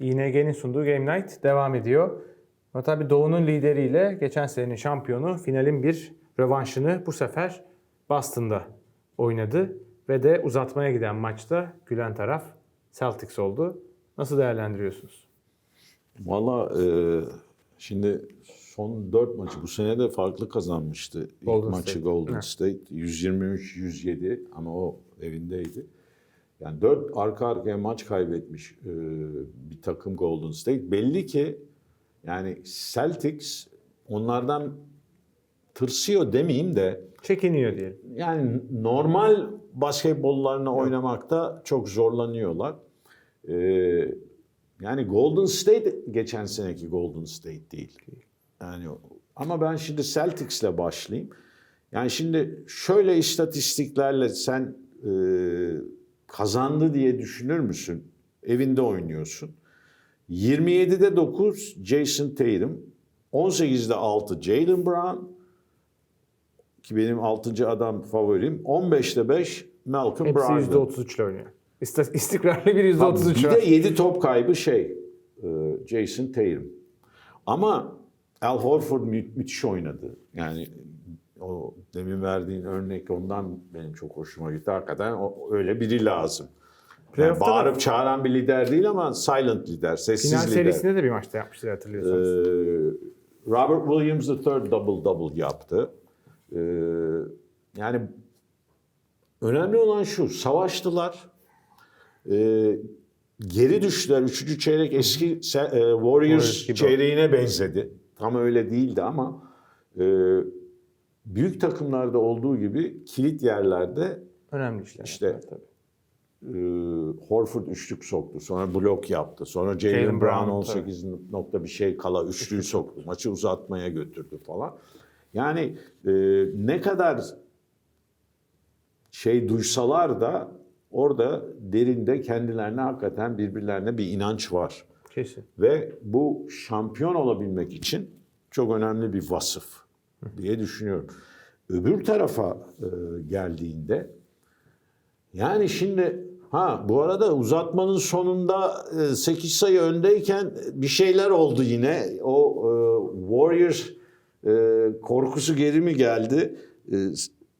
ING'nin sunduğu Game Night devam ediyor. Ama tabii Doğu'nun lideriyle geçen senenin şampiyonu finalin bir rövanşını bu sefer Boston'da oynadı. Ve de uzatmaya giden maçta gülen taraf Celtics oldu. Nasıl değerlendiriyorsunuz? Valla e, şimdi son 4 maçı bu sene de farklı kazanmıştı. İlk Golden maçı State. Golden. State 123-107 ama o evindeydi. Yani 4 arka arkaya maç kaybetmiş e, bir takım Golden State. Belli ki yani Celtics onlardan tırsıyor demeyeyim de Çekiniyor diyelim. yani normal basketbollarını oynamakta çok zorlanıyorlar. Ee, yani Golden State geçen seneki Golden State değil. Yani ama ben şimdi Celtics'le başlayayım. Yani şimdi şöyle istatistiklerle sen e, kazandı diye düşünür müsün? Evinde oynuyorsun. 27'de 9 Jason Tatum, 18'de 6 Jalen Brown, ki benim 6. adam favorim. 15'te 5 Malcolm Hepsi Brogdon. %33 ile oynuyor. İstikrarlı bir Ha, %33 Bir de 7 top kaybı şey e, Jason Tatum. Ama Al Horford mü- müthiş oynadı. Yani o demin verdiğin örnek ondan benim çok hoşuma gitti. Hakikaten o, öyle biri lazım. Yani Playoff'ta da- bağırıp çağıran bir lider değil ama silent lider, sessiz Final lider. serisinde de bir maçta yapmıştır Ee, hatırlıyorsanız. Robert Williams III double double yaptı. Ee, yani önemli olan şu, savaştılar. Ee, geri düştüler. Üçüncü çeyrek eski e, Warriors Warriors çeyreğine benzedi. Tam öyle değildi ama e, büyük takımlarda olduğu gibi kilit yerlerde Önemli işler. işte- yaptılar tabii. e, Horford üçlük soktu. Sonra blok yaptı. Sonra Jalen Brown Brown, 18 nokta bir şey kala üçlüyü soktu. Maçı uzatmaya götürdü falan. Yani e, ne kadar şey duysalar da orada derinde kendilerine hakikaten birbirlerine bir inanç var. Kesin. Ve bu şampiyon olabilmek için çok önemli bir vasıf diye düşünüyorum. Öbür tarafa e, geldiğinde yani şimdi ha bu arada uzatmanın sonunda 8 sayı öndeyken bir şeyler oldu yine. O e, Warriors e, korkusu geri mi geldi? E,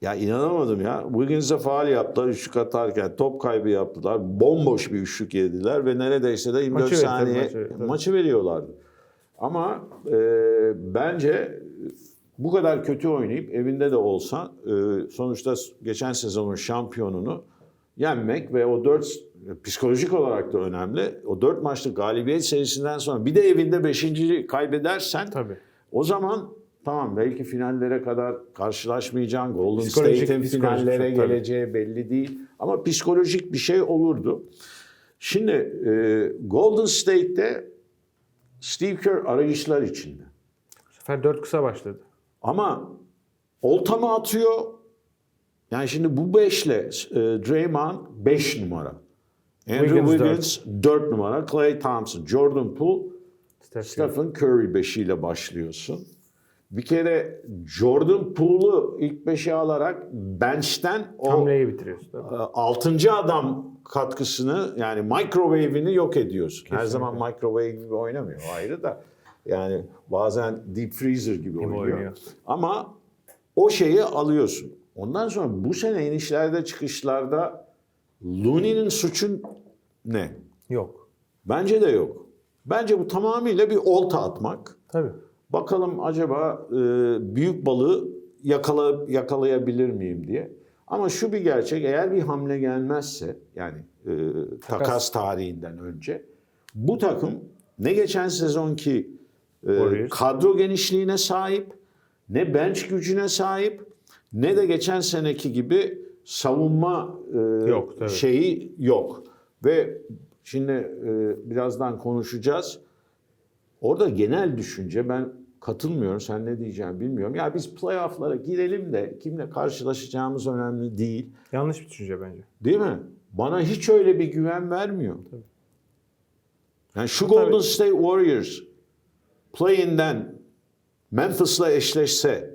ya inanamadım ya. Wiggins'e faal yaptılar üçlük atarken. Top kaybı yaptılar. Bomboş bir üçlük yediler ve neredeyse de 24 Maçı saniye maçı, tabii. maçı veriyorlardı. Ama e, bence bu kadar kötü oynayıp evinde de olsa e, sonuçta geçen sezonun şampiyonunu yenmek ve o dört psikolojik olarak da önemli. O dört maçlık galibiyet serisinden sonra bir de evinde beşinci kaybedersen Tabii. o zaman tamam belki finallere kadar karşılaşmayacaksın. Golden State'in finallere çok, tabii. geleceği belli değil. Ama psikolojik bir şey olurdu. Şimdi e, Golden State'te Steve Kerr arayışlar içinde. Bu sefer 4 kısa başladı. Ama olta mı atıyor? Yani şimdi bu beşle e, Draymond 5 numara. Andrew Wiggins Wiggins 4 numara. Clay Thompson, Jordan Poole, Steph. Stephen Curry beşiyle başlıyorsun. Bir kere Jordan Poole'u ilk beşe alarak bench'ten o Hamleyi bitiriyorsun. Tabii. 6. adam katkısını yani microwave'ini yok ediyorsun. Her zaman microwave gibi oynamıyor ayrı da. Yani bazen deep freezer gibi oynuyor. oynuyor. Ama o şeyi alıyorsun. Ondan sonra bu sene inişlerde çıkışlarda Looney'nin suçun ne? Yok. Bence de yok. Bence bu tamamıyla bir olta atmak. Tabii. Bakalım acaba e, büyük balığı yakala, yakalayabilir miyim diye. Ama şu bir gerçek eğer bir hamle gelmezse yani e, takas. tarihinden önce bu takım ne geçen sezonki Warriors. kadro genişliğine sahip ne bench gücüne sahip ne de geçen seneki gibi savunma e, Yok, tabii. şeyi yok. Ve şimdi e, birazdan konuşacağız. Orada genel düşünce ben katılmıyorum. Sen ne diyeceğini bilmiyorum. Ya biz playoff'lara girelim de kimle karşılaşacağımız önemli değil. Yanlış bir düşünce bence. Değil mi? Bana hiç öyle bir güven vermiyor. Yani şu Tabii. Golden State Warriors play-in'den Memphis'la eşleşse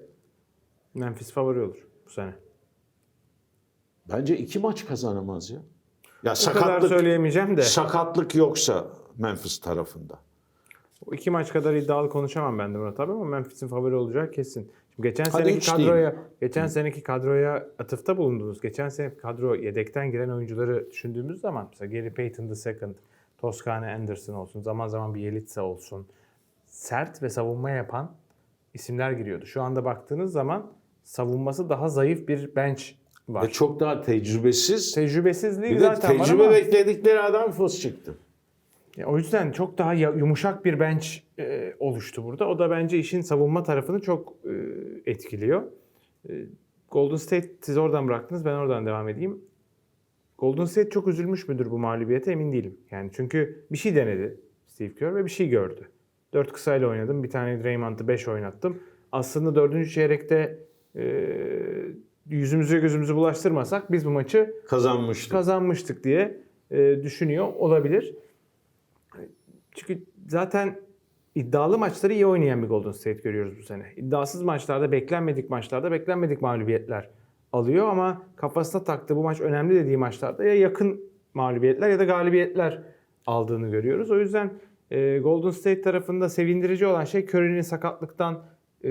Memphis favori olur bu sene. bence iki maç kazanamaz ya. Ya O kadar sakatlık söyleyemeyeceğim de. sakatlık yoksa Memphis tarafında. O iki maç kadar iddialı konuşamam ben de Murat abi ama Memphis'in favori olacağı kesin. Şimdi geçen Hadi seneki üç kadroya geçen seneki kadroya atıfta bulundunuz. Geçen sene kadro yedekten giren oyuncuları düşündüğümüz zaman mesela Gary Payton the second, Toscane Anderson olsun, zaman zaman bir Yelitsa olsun. Sert ve savunma yapan isimler giriyordu. Şu anda baktığınız zaman savunması daha zayıf bir bench var. Ve çok daha tecrübesiz. Tecrübesizliği Bir de zaten var tecrübe ama bekledikleri adam fıs çıktı. Ya o yüzden çok daha yumuşak bir bench e, oluştu burada. O da bence işin savunma tarafını çok e, etkiliyor. E, Golden State siz oradan bıraktınız ben oradan devam edeyim. Golden State çok üzülmüş müdür bu mağlubiyete emin değilim. Yani çünkü bir şey denedi Steve Kerr ve bir şey gördü. Dört kısayla oynadım. Bir tane Draymond'ı 5 oynattım. Aslında dördüncü çeyrekte e, yüzümüzü gözümüzü bulaştırmasak biz bu maçı Kazanmıştı. kazanmıştık diye e, düşünüyor olabilir. Çünkü zaten iddialı maçları iyi oynayan bir Golden State görüyoruz bu sene. İddiasız maçlarda, beklenmedik maçlarda beklenmedik mağlubiyetler alıyor ama kafasına taktı bu maç önemli dediği maçlarda ya yakın mağlubiyetler ya da galibiyetler aldığını görüyoruz. O yüzden e, Golden State tarafında sevindirici olan şey Curry'nin sakatlıktan e,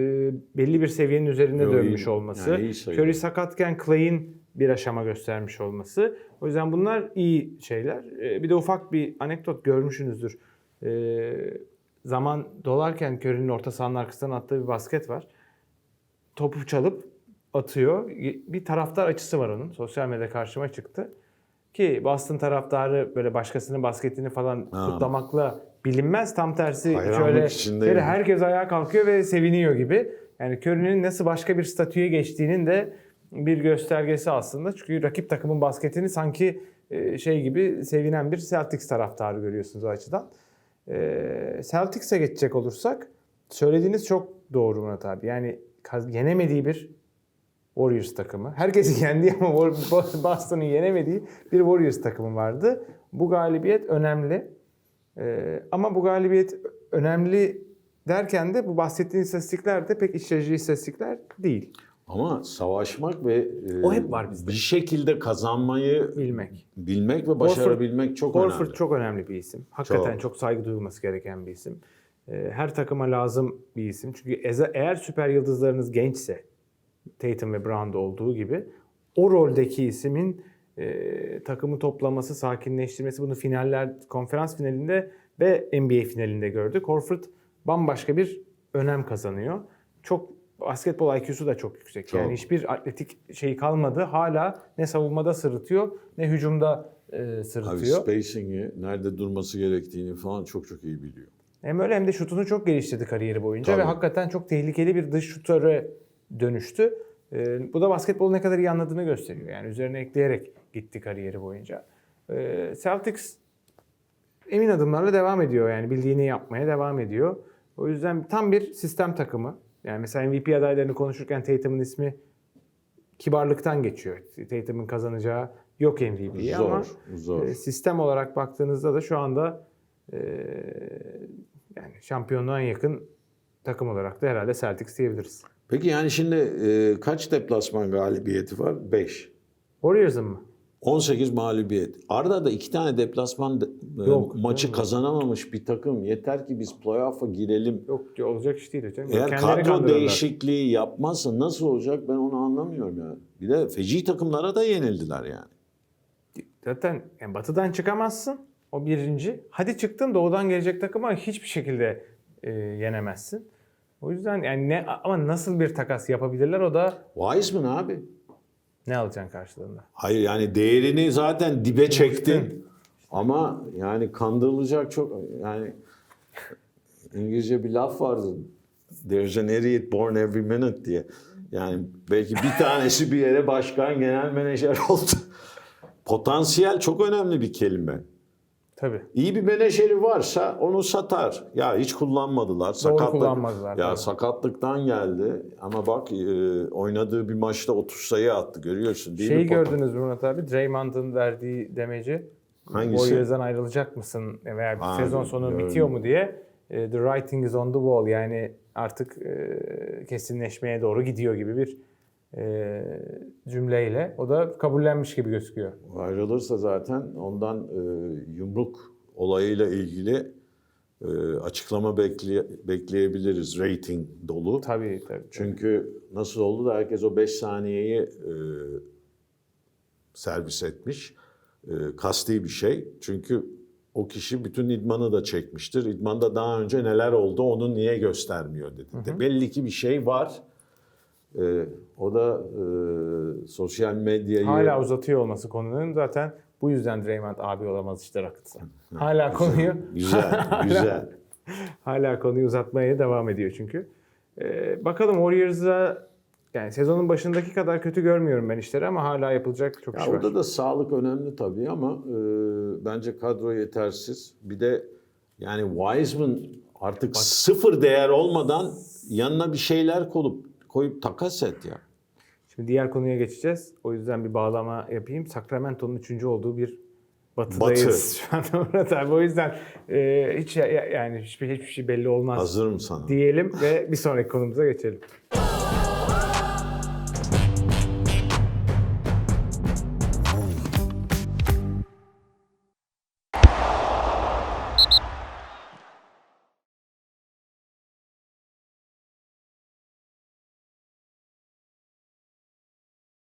belli bir seviyenin üzerinde Yo, iyi. dönmüş olması. Yani iyi. Curry sakatken Clay'in bir aşama göstermiş olması. O yüzden bunlar iyi şeyler. Ee, Bir de ufak bir anekdot görmüşsünüzdür. Ee, zaman dolarken Curry'nin orta sahanın arkasından attığı bir basket var. Topu çalıp atıyor. Bir taraftar açısı var onun. Sosyal medyada karşıma çıktı. Ki Boston taraftarı böyle başkasının basketini falan Ha. kutlamakla bilinmez. Tam tersi Hayranlık şöyle yani. herkes ayağa kalkıyor ve seviniyor gibi. Yani Curry'nin nasıl başka bir statüye geçtiğinin de bir göstergesi aslında. Çünkü rakip takımın basketini sanki e, şey gibi sevinen bir Celtics taraftarı görüyorsunuz o açıdan. E, Celtics'e geçecek olursak söylediğiniz çok doğru Murat abi. Yani yenemediği bir Warriors takımı. Herkesi yendi ama Boston'ın yenemediği bir Warriors takımı vardı. Bu galibiyet önemli. Ee, ama bu galibiyet önemli derken de bu bahsettiğiniz istatistikler de pek iç açıcı istatistikler değil. Ama savaşmak ve e, O hep var bizde. bir şekilde kazanmayı Bilmek. bilmek ve başarabilmek çok Horford önemli. çok önemli bir isim. Hakikaten Çok. çok, saygı duyulması gereken bir isim. Ee, her takıma lazım bir isim. Çünkü eğer süper yıldızlarınız gençse Tatum ve Brown'da olduğu gibi o roldeki ismin e, takımı toplaması, sakinleştirmesi bunu finaller, konferans finalinde ve NBA finalinde gördük. Horford bambaşka bir önem kazanıyor. Çok basketbol IQ'su da çok yüksek. Çok. Yani hiçbir atletik şey kalmadı. Hala ne savunmada sırıtıyor ne hücumda e, Abi sırıtıyor. spacing'i, nerede durması gerektiğini falan çok çok iyi biliyor. Hem öyle hem de şutunu çok geliştirdi kariyeri boyunca Tabii. ve hakikaten çok tehlikeli bir dış şutöre dönüştü. Ee, bu da basketbolu ne kadar iyi anladığını gösteriyor. Yani üzerine ekleyerek gitti kariyeri boyunca. Ee, Celtics emin adımlarla devam ediyor yani bildiğini yapmaya devam ediyor. O yüzden tam bir sistem takımı. Yani mesela MVP adaylarını konuşurken Tatum'un ismi kibarlıktan geçiyor. Tatum'un kazanacağı yok MVP'yi Zor, ama zor. e, sistem olarak baktığınızda da şu anda e, yani şampiyonluğa yakın takım olarak da herhalde Celtics diyebiliriz. Peki yani şimdi e, kaç deplasman galibiyeti var? 5. Warriors'ın mı? 18 mağlubiyet. Arda da iki tane deplasman de- Yok, maçı canım. kazanamamış bir takım. Yeter ki biz playoff'a girelim. Yok olacak iş değil hocam. Eğer Kendileri kadro değişikliği yapmazsa nasıl olacak ben onu anlamıyorum ya. Bir de feci takımlara da yenildiler yani. Zaten yani batıdan çıkamazsın. O birinci. Hadi çıktın doğudan gelecek takıma hiçbir şekilde e, yenemezsin. O yüzden yani ne ama nasıl bir takas yapabilirler o da Wiseman abi. ne alacaksın karşılığında? Hayır yani değerini zaten dibe çektin. Ama yani kandırılacak çok yani İngilizce bir laf vardı. There's an idiot born every minute diye. Yani belki bir tanesi bir yere başkan, genel menajer oldu. Potansiyel çok önemli bir kelime. Tabii. İyi bir menajeri varsa onu satar. Ya hiç kullanmadılar. Sakatlık, kullanmadılar, Ya tabii. sakatlıktan geldi. Ama bak e, oynadığı bir maçta 30 sayı attı. Görüyorsun değil Şeyi mi? gördünüz mü Murat abi? Draymond'ın verdiği demeci. Hangisi? Warriors'dan ayrılacak mısın veya Ha, sezon sonu gördüm. bitiyor mu diye. E, The writing is on the wall yani artık e, kesinleşmeye doğru gidiyor gibi bir e, cümleyle. O da kabullenmiş gibi gözüküyor. Ayrılırsa zaten ondan e, yumruk olayıyla ilgili e, açıklama bekle, bekleyebiliriz. Rating dolu. Tabii tabii. Çünkü nasıl oldu da herkes o 5 saniyeyi e, servis etmiş. E, kasti bir şey. Çünkü o kişi bütün idmanı da çekmiştir. İdmanda daha önce neler oldu onu niye göstermiyor dedi. De Belli ki bir şey var. E, o da e, sosyal medyayı... Hala uzatıyor olması konunun zaten bu yüzden Draymond abi olamaz işte Rockets'a. Hala konuyu Güzel, güzel. hala konuyu uzatmaya devam ediyor çünkü. Ee, bakalım Warriors'a yani sezonun başındaki kadar kötü görmüyorum ben işleri ama hala yapılacak çok Ya iş var. orada da sağlık önemli tabii ama e, bence kadro yetersiz. Bir de yani Wiseman artık sıfır değer olmadan yanına bir şeyler koyup koyup takas et ya. Şimdi diğer konuya geçeceğiz. O yüzden bir bağlama yapayım. Sacramento'nun üçüncü olduğu bir batıdayız şu anda Murat abi. O yüzden e, hiç ya- yani hiçbir, hiçbir şey belli olmaz Hazırım sana. diyelim ve bir sonraki konumuza geçelim.